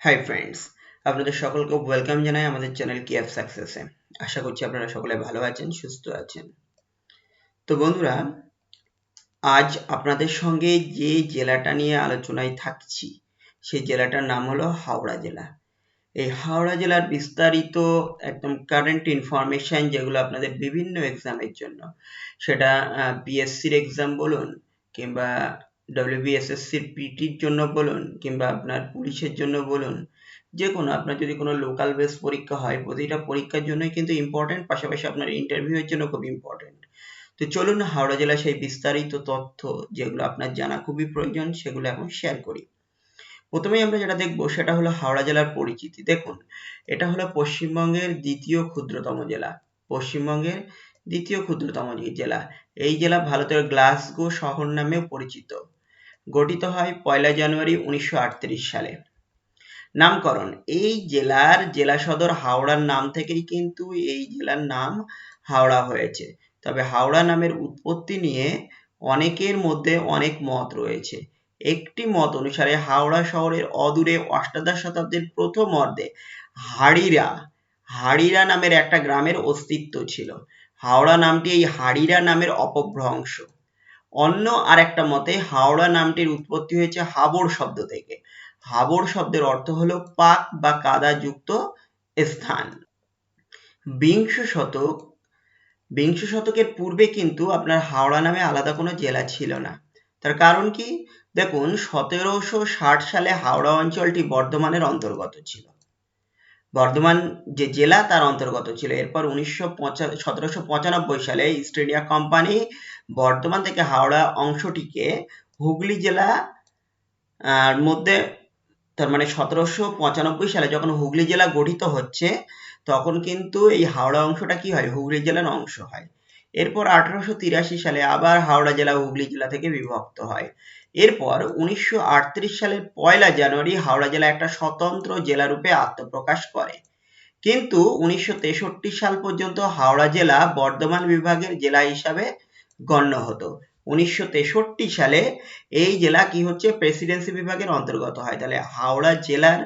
Hi friends আপনাদের সকলকে welcome জানাই আমাদের চ্যানেল কি এফ সাকসেসে আশা করছি আপনারা সকলে ভালো আছেন, সুস্থ আছেন। তো বন্ধুরা, আজ আপনাদের সঙ্গে যে জেলাটা নিয়ে আলোচনায় থাকছি, সেই জেলাটার নাম হলো হাওড়া জেলা। এই হাওড়া জেলার বিস্তারিত একদম কারেন্ট ইনফরমেশন যেগুলো আপনাদের বিভিন্ন এক্সামের জন্য, সেটা পিএসসির এক্সাম বলুন কিংবা ডব্লিউবিএসএসসির পিটির জন্য বলুন কিংবা আপনার পুলিশের জন্য বলুন, যে কোনো আপনার যদি কোনো লোকাল বেস পরীক্ষা হয়, প্রতিটা পরীক্ষার জন্যই কিন্তু ইম্পর্টেন্ট পাশাপাশি আপনার ইন্টারভিউয়ের জন্য খুব ইম্পর্টেন্ট তো চলুন হাওড়া জেলা সেই বিস্তারিত তথ্য, যেগুলো আপনার জানা খুবই প্রয়োজন, সেগুলো এখন শেয়ার করি। প্রথমেই আমরা যেটা দেখব, সেটা হলো হাওড়া জেলার পরিচিতি। দেখুন, এটা হলো পশ্চিমবঙ্গের দ্বিতীয় ক্ষুদ্রতম জেলা। পশ্চিমবঙ্গের দ্বিতীয় ক্ষুদ্রতম জেলা, এই জেলা ভারতের গ্লাসগো শহর নামেও পরিচিত। গঠিত হয় পয়লা জানুয়ারি উনিশশো আটত্রিশ সালে। নামকরণ, এই জেলার জেলা সদর হাওড়ার নাম থেকেই কিন্তু এই জেলার নাম হাওড়া হয়েছে। তবে হাওড়া নামের উৎপত্তি নিয়ে অনেকের মধ্যে অনেক মত রয়েছে। একটি মত অনুসারে হাওড়া শহরের অদূরে অষ্টাদশ শতাব্দীর প্রথম অর্ধে হাড়িরা হাড়িরা নামের একটা গ্রামের অস্তিত্ব ছিল। হাওড়া নামটি এই হাড়িরা নামের অপভ্রংশ। অন্য আর একটা মতে, হাওড়া নামটির উৎপত্তি হয়েছে হাবড় শব্দ থেকে। হাবড় শব্দের অর্থ হলো পাক বা কাদা যুক্ত স্থান। বিংশ শতক, বিংশ শতকের পূর্বে কিন্তু আপনার হাওড়া নামে আলাদা কোনো জেলা ছিল না। তার কারণ কি? দেখুন, সতেরোশো ষাট সালে হাওড়া অঞ্চলটি বর্ধমানের অন্তর্গত ছিল। বর্ধমান যে জেলা, তার অন্তর্গত ছিল। এরপর উনিশশো সতেরোশো সালে ইস্ট ইন্ডিয়া কোম্পানি বর্ধমান থেকে হাওড়া অংশটিকে হুগলি জেলা মধ্যে তার মানে সতেরোশো পঁচানব্বই সালে যখন হুগলি জেলা গঠিত হচ্ছে, তখন কিন্তু এই হাওড়া অংশটা কি হয়? হুগলি জেলার অংশ হয়। এরপর আঠারোশো তিরাশি সালে আবার হাওড়া জেলা, হুগলি জেলা থেকে বিভক্ত হয়। এরপর উনিশশো আটত্রিশ সালের পয়লা জানুয়ারি হাওড়া জেলা একটা স্বতন্ত্র জেলা রূপে আত্মপ্রকাশ করে। কিন্তু উনিশশো তেষট্টি সাল পর্যন্ত হাওড়া জেলা বর্ধমান বিভাগের জেলা হিসাবে গণ্য হতো। উনিশশো তেষট্টি সালে এই জেলা কি হচ্ছে? প্রেসিডেন্সি বিভাগের অন্তর্গত হয়। তাহলে হাওড়া জেলার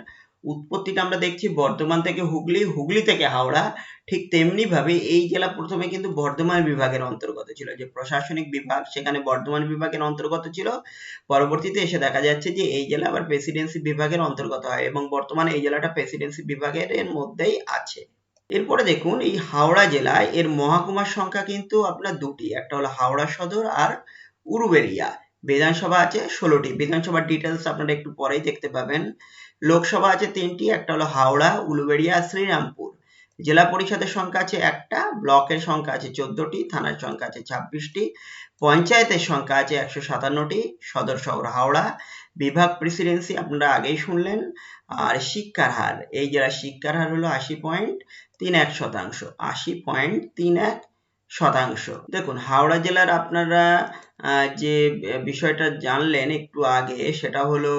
উৎপত্তিটা আমরা দেখছি বর্ধমান থেকে হুগলি হুগলি থেকে হাওড়া। ঠিক তেমনি ভাবে এই জেলা প্রথমে কিন্তু বর্ধমান বিভাগের অন্তর্গত ছিল। যে প্রশাসনিক বিভাগ, সেখানে বর্ধমান বিভাগের অন্তর্গত ছিল। পরবর্তীতে এসে দেখা যাচ্ছে যে এই জেলা আবার প্রেসিডেন্সি বিভাগের অন্তর্গত হয় এবং বর্তমানে এই জেলাটা প্রেসিডেন্সি বিভাগের মধ্যেই আছে। এরপরে দেখুন, এই হাওড়া জেলায় এর মহাকুমার সংখ্যা কিন্তু আপনার দুটি। একটা হলো হাওড়া সদর আর উরুবেরিয়া বিধানসভা আছে ষোলোটি। বিধানসভার ডিটেলস আপনারা একটু পরেই দেখতে পাবেন। লোকসভা আছে তিনটি। একটা হলো হাওড়া, উলুবেড়িয়া শ্রীরামপুর। জেলা পরিষদের সংখ্যা আছে একটা, ব্লকের সংখ্যা আছে চোদ্দটি, থানার সংখ্যা আছে ছাব্বিশটি। পঞ্চায়েতের সংখ্যা আছে একশো সাতান্নটি, সদর শহর হাওড়া। বিভাগ প্রেসিডেন্সি আপনারা আগেই শুনলেন। আর শিক্ষার হার, এই জেলার শিক্ষার হার হলো আশি পয়েন্ট তিন এক শতাংশ, আশি পয়েন্ট তিন এক শতাংশ। দেখুন, হাওড়া জেলার আপনারা যে বিষয়টা জানলেন একটু আগে, সেটা হলো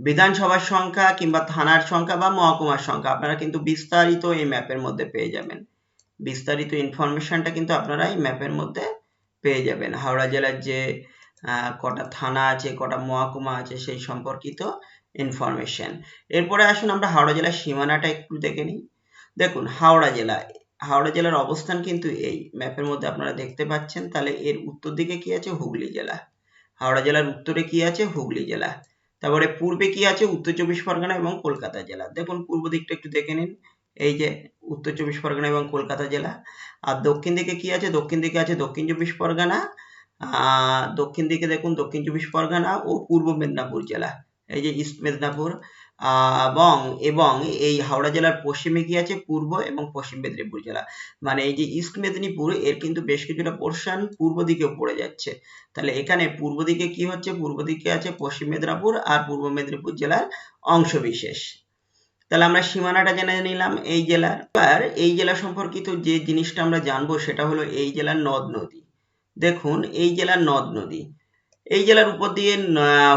বিধানসভার সংখ্যা কিংবা থানার সংখ্যা বা মহকুমার সংখ্যা, আপনারা কিন্তু বিস্তারিত এই ম্যাপের মধ্যে পেয়ে যাবেন। বিস্তারিত ইনফরমেশনটা কিন্তু আপনারা এই ম্যাপের মধ্যে পেয়ে যাবেন। হাওড়া জেলার যে কটা থানা আছে, কটা মহকুমা আছে, সেই সম্পর্কিত ইনফরমেশন এরপরে আসুন আমরা হাওড়া জেলার সীমানাটা একটু দেখে নিই। দেখুন, হাওড়া জেলা, হাওড়া জেলার অবস্থান কিন্তু এই। ম্যাপের মধ্যে আপনারা দেখতে পাচ্ছেন, তাহলে এর উত্তর দিকে কি আছে? হুগলি জেলা। হাওড়া জেলার উত্তরে কি আছে? হুগলি জেলা। তারপরে পূর্বে কি আছে? উত্তর চব্বিশ পরগনা এবং কলকাতা জেলা। দেখুন, পূর্ব দিকটা একটু দেখে নিন। এই যে উত্তর চব্বিশ পরগনা এবং কলকাতা জেলা। আর দক্ষিণ দিকে কি আছে? দক্ষিণ দিকে আছে দক্ষিণ চব্বিশ পরগনা। দক্ষিণ দিকে দেখুন, দক্ষিণ চব্বিশ পরগনা ও পূর্ব মেদিনীপুর জেলা। এই যে ইস্ট মেদিনীপুর, এবং এবং এই হাওড়া জেলার পশ্চিমে কি আছে? পূর্ব এবং পশ্চিম মেদিনীপুর জেলা। মানে এই যে ইস্ট মেদিনীপুর, এর কিন্তু বেশ কিছুটা পোর্শন পূর্ব দিকেও পড়ে যাচ্ছে। তাহলে এখানে পূর্ব দিকে কি হচ্ছে? পূর্ব দিকে আছে পশ্চিম মেদিনীপুর আর পূর্ব মেদিনীপুর জেলার অংশ বিশেষ তাহলে আমরা সীমানাটা জেনে নিলাম এই জেলার। এবার এই জেলা সম্পর্কিত যে জিনিসটা আমরা জানব সেটা হলো এই জেলার নদ নদী। দেখুন, এই জেলার নদ নদী। এই জেলার উপর দিয়ে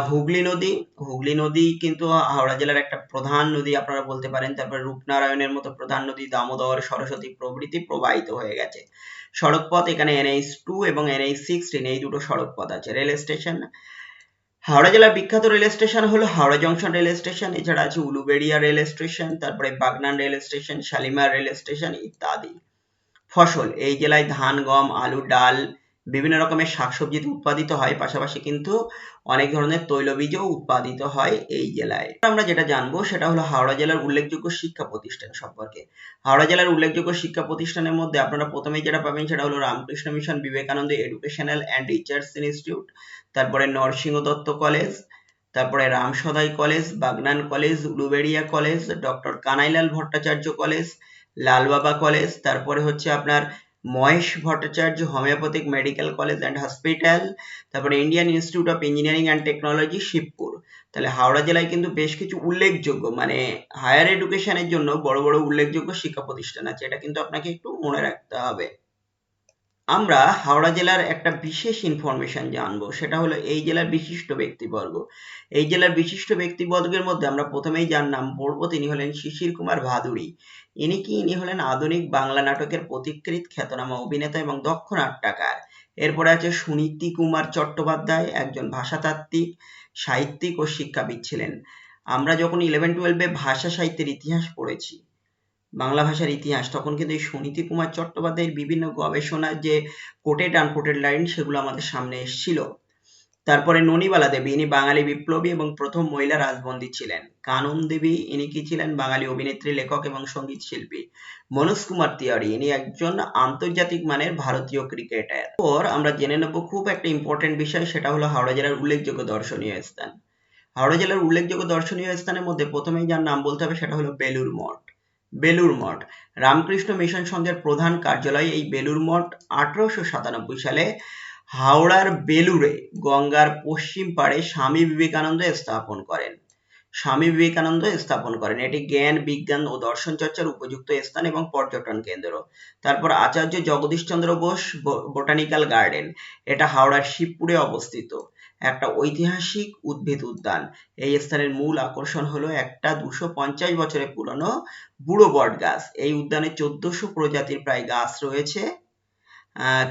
হুগলি নদী। হুগলি নদী কিন্তু হাওড়া জেলার একটা প্রধান নদী আপনারা বলতে পারেন। তারপরে রূপনারায়ণের মতো প্রধান নদী দামোদর, সরস্বতী প্রভৃতি প্রবাহিত হয়ে গেছে। সড়কপথ এখানে এনএইচ টু এবং এনএইচ সিক্সটিন এই দুটো সড়কপথ আছে। রেল স্টেশন হাওড়া জেলার বিখ্যাত রেল স্টেশন হলো হাওড়া জংশন রেল স্টেশন, এছাড়া আছে উলুবেড়িয়া রেল স্টেশন, তারপরে Bagnan rail station, Shalimar rail station ইত্যাদি। ফসল, এই জেলায় ধান, গম, আলু, ডাল বিভিন্ন রকমের শাকসবজি উৎপাদিত হয়, পাশাপাশি কিন্তু অনেক ধরনের তৈলবীজও উৎপাদিত হয় এই জেলায়। আমরা যেটা জানব সেটা হলো হাওড়া জেলার উল্লেখযোগ্য শিক্ষা প্রতিষ্ঠান সম্পর্কে। হাওড়া জেলার উল্লেখযোগ্য শিক্ষা প্রতিষ্ঠানের মধ্যে আপনারা প্রথমেই যেটা পাবেন সেটা হলো Ramakrishna mission Vivekananda educational and research institute, তারপরে নরসিংহ দত্ত কলেজ, তারপরে Ramsaday college, Bagnan college, Uluberia college, doctor Kanailal Bhattacharya college, Lalbaba college, তারপরে হচ্ছে আপনার Mahesh Bhattacharya homeopathic medical college and hospital, তারপরে Indian institute of engineering and technology Shibpur. তাহলে হাওড়া জেলায় কিন্তু বেশ কিছু উল্লেখযোগ্য মানে হায়ার এডুকেশনের জন্য বড় বড় উল্লেখযোগ্য শিক্ষা প্রতিষ্ঠান আছে, এটা কিন্তু আপনাকে একটু মনে রাখতে হবে। আমরা হাওড়া জেলার একটা বিশেষ ইনফরমেশন জানব, সেটা হলো এই জেলার বিশিষ্ট ব্যক্তিবর্গ। এই জেলার বিশিষ্ট ব্যক্তিবর্গের মধ্যে আমরা প্রথমেই যার নাম পড়ব তিনি হলেন শিশির কুমার ভাদুরী ইনি কি, ইনি হলেন আধুনিক বাংলা নাটকের প্রতিকৃত খ্যাতনামা অভিনেতা এবং দক্ষ নাট্যকার। এরপরে আছে সুনীতি কুমার চট্টোপাধ্যায়, একজন ভাষাতাত্ত্বিক, সাহিত্যিক ও শিক্ষাবিদ ছিলেন। আমরা যখন ইলেভেন টুয়েলভে ভাষা সাহিত্যের ইতিহাস পড়েছি, বাংলা ভাষার ইতিহাস, তখন কিন্তু এই সুনীতি কুমার চট্টোপাধ্যায়ের বিভিন্ন গবেষণার যে কোটেড আনকোটেড লাইন সেগুলো আমাদের সামনে এসেছিল। তারপরে ননিবালা দেবী ইনি বাঙালি বিপ্লবী এবং প্রথম মহিলা রাজবন্দী ছিলেন। কানন দেবী, ইনি কি ছিলেন? বাঙালি অভিনেত্রী, লেখক এবং সংগীত শিল্পী। মনোজ কুমার তিওয়ারি, ইনি একজন আন্তর্জাতিক মানের ভারতীয় ক্রিকেটার। পর আমরা জেনে নেব খুব একটা ইম্পর্টেন্ট বিষয়, সেটা হলো হাওড়া জেলার উল্লেখযোগ্য দর্শনীয় স্থান। হাওড়া জেলার উল্লেখযোগ্য দর্শনীয় স্থানের মধ্যে প্রথমেই যার নাম বলতে হবে, সেটা হলো বেলুর মঠ। বেলুর মঠ, রামকৃষ্ণ মিশন সংঘের প্রধান কার্যালয় এই বেলুর মঠ আঠারোশো সাতানব্বই সালে হাওড়ার বেলুড়ে গঙ্গার পশ্চিম পাড়ে স্বামী বিবেকানন্দ স্থাপন করেন। স্বামী বিবেকানন্দ স্থাপন করেন। এটি জ্ঞান, বিজ্ঞান ও দর্শন চর্চার উপযুক্ত স্থান এবং পর্যটন কেন্দ্র। তারপর আচার্য জগদীশ চন্দ্র বোস বোটানিক্যাল গার্ডেন। এটা হাওড়ার শিবপুরে অবস্থিত। একটা ঐতিহাসিক উদ্ভিদ উদ্যান। এই স্থানের মূল আকর্ষণ হলো একটা দুশো পঞ্চাশ বছরের পুরনো বুড়ো বট গাছ এই উদ্যানে চোদ্দশো প্রজাতির প্রায় গাছ রয়েছে।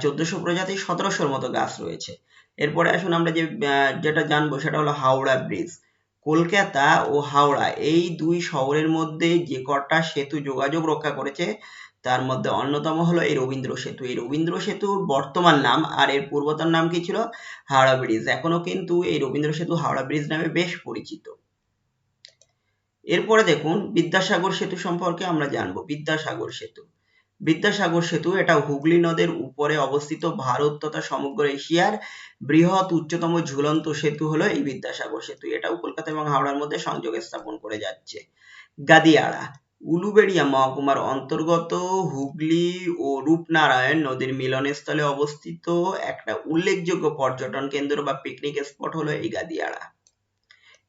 চোদ্দশো প্রজাতি সতেরোশোর মতো গাছ রয়েছে। এরপরে আসুন আমরা যে যেটা জানব সেটা হলো হাওড়া ব্রিজ। কলকাতা ও হাওড়া এই দুই শহরের মধ্যে যে কটা সেতু যোগাযোগ রক্ষা করেছে, তার মধ্যে অন্যতম হলো এই রবীন্দ্র সেতু। এই রবীন্দ্র সেতুর বর্তমান নাম আর এর পূর্বতন নাম কি ছিল? হাওড়া ব্রিজ। এখনও কিন্তু এই রবীন্দ্র সেতু হাওড়া ব্রিজ নামে বেশ পরিচিত। এরপরে দেখুন বিদ্যাসাগর সেতু সম্পর্কে আমরা জানব। বিদ্যাসাগর সেতু। বিদ্যাসাগর সেতু এটা হুগলি নদের উপরে অবস্থিত ভারত তথা সমগ্র এশিয়ার বৃহৎ উচ্চতম ঝুলন্ত সেতু হলো এই বিদ্যাসাগর সেতু। এটাও কলকাতা এবং হাওড়ার মধ্যে সংযোগ স্থাপন করে যাচ্ছে। গাদিয়াড়া উলুবেড়িয়া মহকুমার অন্তর্গত হুগলি ও রূপনারায়ণ নদীর মিলনস্থলে অবস্থিত একটা উল্লেখযোগ্য পর্যটন কেন্দ্র বা পিকনিক স্পট হলো এই গাদিয়াড়া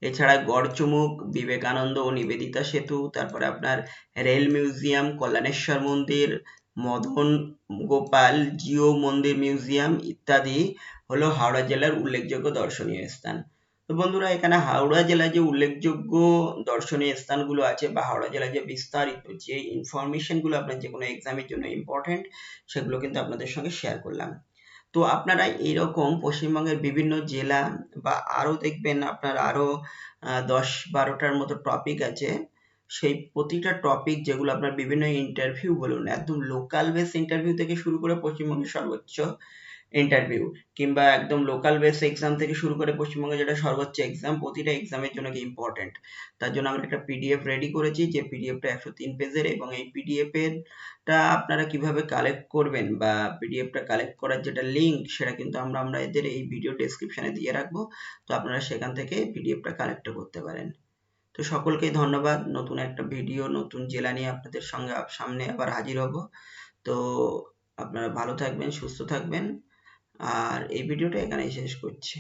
এছাড়া গড়চুমুক, বিবেকানন্দ ও নিবেদিতা সেতু, তারপরে আপনার রেল মিউজিয়াম, কল্যাণেশ্বর মন্দির, মদন গোপাল জিও মন্দির মিউজিয়াম ইত্যাদি হলো হাওড়া জেলার উল্লেখযোগ্য দর্শনীয় স্থান। তো বন্ধুরা, এখানে হাওড়া জেলায় যে উল্লেখযোগ্য দর্শনীয় স্থানগুলো আছে বা হাওড়া জেলায় যে বিস্তারিত যে ইনফরমেশনগুলো আপনার যে কোনো এক্সামের জন্য ইম্পর্টেন্ট সেগুলো কিন্তু আপনাদের সঙ্গে শেয়ার করলাম। তো আপনারা এরকম পশ্চিমবঙ্গের বিভিন্ন জেলা বা আরও দেখবেন আপনার আরও দশ বারোটার মতো টপিক আছে। সেই প্রতিটা টপিক যেগুলো আপনার বিভিন্ন ইন্টারভিউ বলুন, একদম লোকাল বেস ইন্টারভিউ থেকে শুরু করে পশ্চিমবঙ্গের সর্বোচ্চ ইন্টারভিউ কিংবা একদম লোকাল বেস এক্সাম থেকে শুরু করে পশ্চিমবঙ্গে যেটা সর্বোচ্চ এক্সাম প্রতিটা এক্সামের জন্য ইম্পর্টেন্ট তার জন্য আমরা একটা পিডিএফ রেডি করেছি, যে পিডিএফটা একশো তিন পেজের এবং এই পিডিএফ আপনারা কীভাবে কালেক্ট করবেন বা পিডিএফটা কালেক্ট করার যেটা লিঙ্ক সেটা কিন্তু আমরা আমরা এদের এই ভিডিও ডেসক্রিপশনে দিয়ে রাখব। তো আপনারা সেখান থেকে পিডিএফটা কালেক্ট করতে পারেন। তো সকলকে ধন্যবাদ। নতুন একটা ভিডিও নতুন জেলা নিয়ে আপনাদের সঙ্গে সামনে আবার হাজির হব। তো আপনারা ভালো থাকবেন, সুস্থ থাকবেন। আর এই ভিডিওটা এখানেই শেষ করছি।